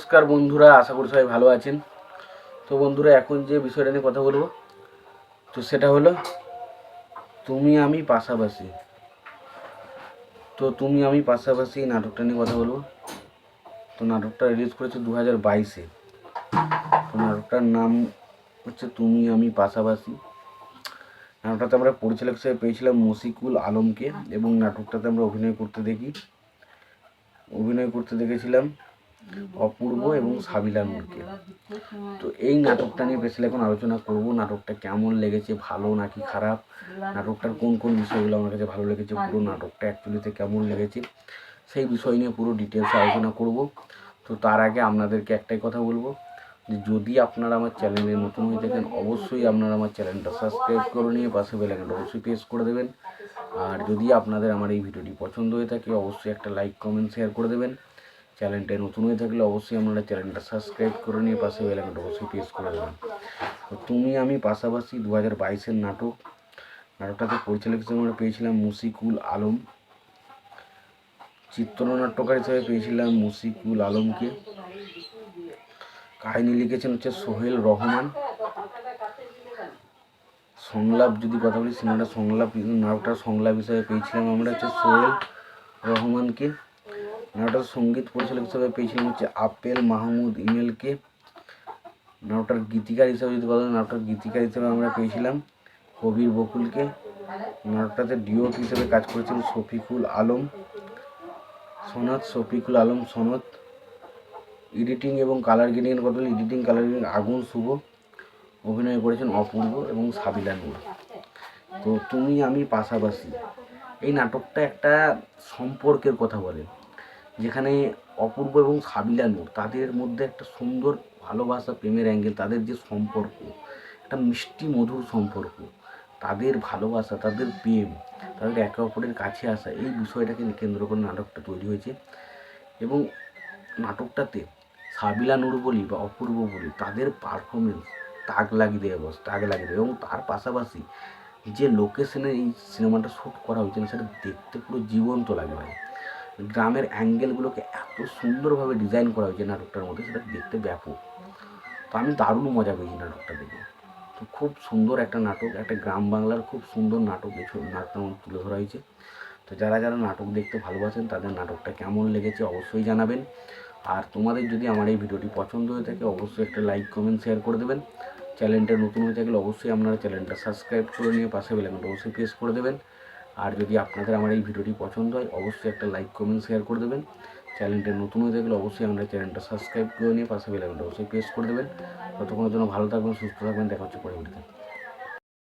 নমস্কার বন্ধুরা, আশা করি সবাই ভালো আছেন। তো বন্ধুরা, এখন যে বিষয়টা নিয়ে কথা বলব, তো সেটা হলো, তুমি আমি পাশাপাশি। তো তুমি আমি পাশাপাশি নাটকটা নিয়ে কথা বলব। তো নাটকটা রিলিজ করেছে দু হাজার বাইশে। তো নাটকটার নাম হচ্ছে তুমি আমি পাশাপাশি। নাটকটাতে আমরা পরিচালক হিসেবে পেয়েছিলাম মসিকুল আলমকে এবং নাটকটাতে আমরা অভিনয় করতে দেখি। অভিনয় করতে দেখেছিলাম অপূর্ব এবং সাবিলা নূরকে তো এই নাটকটা নিয়ে বেশি এখন আলোচনা করব। নাটকটা কেমন লেগেছে, ভালো নাকি খারাপ? নাটকটার কোন কোন বিষয়গুলো আমার কাছে ভালো লেগেছে, পুরো নাটকটা অ্যাকচুয়ালিতে কেমন লেগেছে, সেই বিষয় নিয়ে পুরো ডিটেলসে আলোচনা করব। তো তার আগে আপনাদেরকে একটাই কথা বলব, যে যদি আপনারা আমার চ্যানেলে নতুন হয়ে থাকেন, অবশ্যই আপনারা আমার চ্যানেলটা সাবস্ক্রাইব করে নিয়ে পাশে বেলাইকনটা অবশ্যই প্রেস করে দেবেন। আর যদি আপনাদের আমার এই ভিডিওটি পছন্দ হয়ে থাকে, অবশ্যই একটা লাইক কমেন্ট শেয়ার করে দেবেন। চ্যানেলটায় নতুন হয়ে থাকলে অবশ্যই আপনারা চ্যানেলটা সাবস্ক্রাইব করে নিয়ে পাশে বেলাইকনটা অবশ্যই প্রেস করে দেবেন। তো তুমি, আমি পাশাপাশি দু হাজার বাইশের নাটক, নাটকটাতে পরিচালক হিসেবে আমরা পেয়েছিলাম মুশিকুল আলম। চিত্রনাট্যকার হিসেবে পেয়েছিলাম মুশিকুল আলমকে। কাহিনী লিখেছেন হচ্ছে সোহেল রহমান। সংলাপ, যদি কথা বলি, সিনেমাটা সংলাপ নাটকটার সংলাপ হিসেবে পেয়েছিলাম আমরা হচ্ছে সোহেল রহমানকে। নাটকটার সংগীত পরিচালক হিসেবে পেয়েছিলাম হচ্ছে আপেল মাহমুদ ইমেলকে। নাটকটার গীতিকার হিসেবে যদি বলি নাটকটার গীতিকার হিসেবে আমরা পেয়েছিলাম কবির বকুলকে। নাটকটাতে ডিওট হিসেবে কাজ করেছেন শফিকুল আলম, সনদ, শফিকুল আলম সনদ। এডিটিং এবং কালার গ্রেডিংয়ের কথা এডিটিং কালার গ্রেডিং আগুন, শুভ। অভিনয় করেছেন অপূর্ব এবং সাবিলা নূর তো তুমি, আমি পাশাপাশি। এই নাটকটা একটা সম্পর্কের কথা বলে। যেখানে অপূর্ব এবং সাবিলা নূর, তাদের মধ্যে একটা সুন্দর ভালোবাসা, প্রেমের অ্যাঙ্গেল, তাদের যে সম্পর্ক, একটা মিষ্টি, মধুর সম্পর্ক, তাদের ভালোবাসা, তাদের প্রেম, তাদের একে অপরের কাছে আসা, এই বিষয়টাকে কেন্দ্র করে নাটকটা তৈরি হয়েছে। এবং নাটকটাতে সাবিলা নূর বলি বা অপূর্ব বলি, তাদের পারফরমেন্স তাক লাগিয়ে দেবে বস, তাক লাগিয়ে দেবে এবং তার পাশাপাশি যে লোকেশনে এই সিনেমাটা শ্যুট করা হয়েছে সেটা দেখতে পুরো জীবন্ত লাগে ভাই। গ্রামের অ্যাঙ্গেলগুলোকে এত সুন্দরভাবে ডিজাইন করা হয়েছে নাটকটার মধ্যে, সেটা দেখতে ব্যাপক। তো আমি দারুণ মজা পেয়েছি নাটকটা দেখে। তো খুব সুন্দর একটা নাটক, একটা গ্রাম বাংলার খুব সুন্দর নাটক এই নাটকটার মধ্যে তুলে ধরা হয়েছে। তো যারা যারা নাটক দেখতে ভালোবাসেন, তাদের নাটকটা কেমন লেগেছে অবশ্যই জানাবেন। আর তোমাদের যদি আমার এই ভিডিওটি পছন্দ হয়ে থাকে, অবশ্যই একটা লাইক, কমেন্ট, শেয়ার করে দেবেন। চ্যানেলটা নতুন হয়ে থাকলে অবশ্যই আপনারা চ্যানেলটা সাবস্ক্রাইব করে নিয়ে পাশে বেলাকনটা অবশ্যই প্রেস করে দেবেন। আর যদি আপনাদের আমার এই ভিডিওটি পছন্দ হয়, অবশ্যই একটা লাইক কমেন্ট শেয়ার করে দেবেন। চ্যানেলটা নতুন হয়ে থাকলে অবশ্যই আমরা চ্যানেলটা সাবস্ক্রাইব করে নিয়ে পাশে বেলাকনটা অবশ্যই প্রেস করে দেবেন। ততক্ষণের জন্য ভালো থাকবেন, সুস্থ থাকবেন, দেখা হচ্ছে পরবর্তীতে।